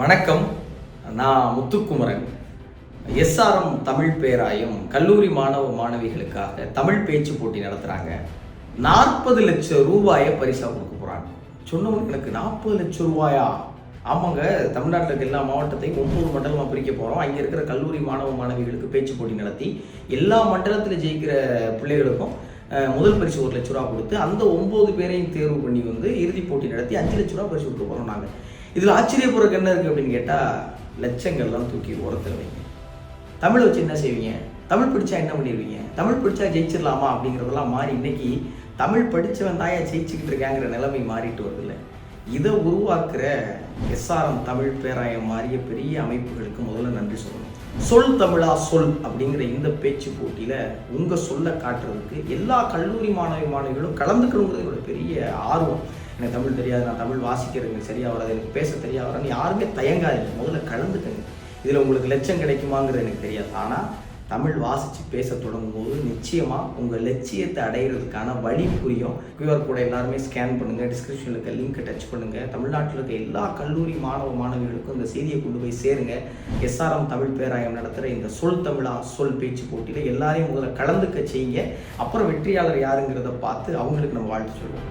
வணக்கம். நான் முத்துக்குமரன். எஸ்ஆர்எம் தமிழ் பேராயம் கல்லூரி மாணவ மாணவிகளுக்காக தமிழ் பேச்சு போட்டி நடத்துகிறாங்க நாற்பது லட்சம் ரூபாயை பரிசாக கொடுக்க போகிறாங்க சொன்னவங்க எனக்கு நாற்பது லட்சம் ரூபாயா? ஆமாங்க தமிழ்நாட்டில் எல்லா மாவட்டத்தையும் ஒவ்வொரு மண்டலமாக பிரிக்க போகிறோம் அங்கே இருக்கிற கல்லூரி மாணவ மாணவிகளுக்கு பேச்சு போட்டி நடத்தி எல்லா மண்டலத்தில் ஜெயிக்கிற பிள்ளைகளுக்கும் முதல் பரிசு ஒரு லட்ச ரூபா கொடுத்து அந்த ஒம்பது பேரையும் தேர்வு பண்ணி வந்து இறுதிப் போட்டி நடத்தி அஞ்சு லட்ச ரூபா பரிசு கொடுக்க போகிறோம் நாங்கள் இதில் ஆச்சரியப்படுறதுக்கு என்ன இருக்குது அப்படின்னு கேட்டால் லட்சங்கள்லாம் தூக்கி ஓரத்தில் வைங்க. தமிழை வச்சு என்ன செய்வீங்க? தமிழ் படித்தா என்ன பண்ணிடுவீங்க தமிழ் படித்தா ஜெயிச்சிடலாமா அப்படிங்கிறதெல்லாம் மாறி இன்னைக்கு தமிழ் படித்தவன் தாயா ஜெயிச்சுக்கிட்டு இருக்காங்கிற நிலைமை மாறிட்டு வருதுல்ல. இதை உருவாக்குற எஸ்ஆர்எம் தமிழ் பேராயம் மாறிய பெரிய அமைப்புகளுக்கு முதல்ல நன்றி சொல்லணும். சொல் தமிழா சொல் அப்படிங்கிற இந்த பேச்சு போட்டியில் உங்கள் சொல்ல காட்டுறதுக்கு எல்லா கல்லூரி மாணவி மாணவிகளும் கலந்துக்கணுங்கிறது ஒரு பெரிய ஆர்வம். எனக்கு தமிழ் தெரியாது நான் தமிழ் வாசிக்கிறது எனக்கு சரியாக வராது எனக்கு பேச தெரியா வராதுன்னு யாருமே தயங்காதீங்க. முதல்ல கலந்துக்கங்க. இதில் உங்களுக்கு லட்சம் கிடைக்குமாங்கிறது எனக்கு தெரியாது. ஆனால் தமிழ் வாசித்து பேச தொடங்கும் போது நிச்சயமாக உங்கள் லட்சியத்தை அடையிறதுக்கான வழி புரியும். கியூஆர் கூட எல்லாருமே ஸ்கேன் பண்ணுங்கள் டிஸ்கிரிப்ஷனில் இருக்க லிங்க்கை டச் பண்ணுங்கள் தமிழ்நாட்டில் இருக்க எல்லா கல்லூரி மாணவ மாணவிகளுக்கும் இந்த செய்தியை கொண்டு போய் சேருங்க. எஸ்ஆர்எம் தமிழ் பேராயம் நடத்துகிற இந்த சொல் தமிழா சொல் பேச்சு போட்டியில் எல்லாரையும் முதல்ல கலந்துக்க செய்யுங்க. அப்புறம் வெற்றியாளர் யாருங்கிறத பார்த்து அவங்களுக்கு நம்ம வாழ்த்து சொல்லுவோம்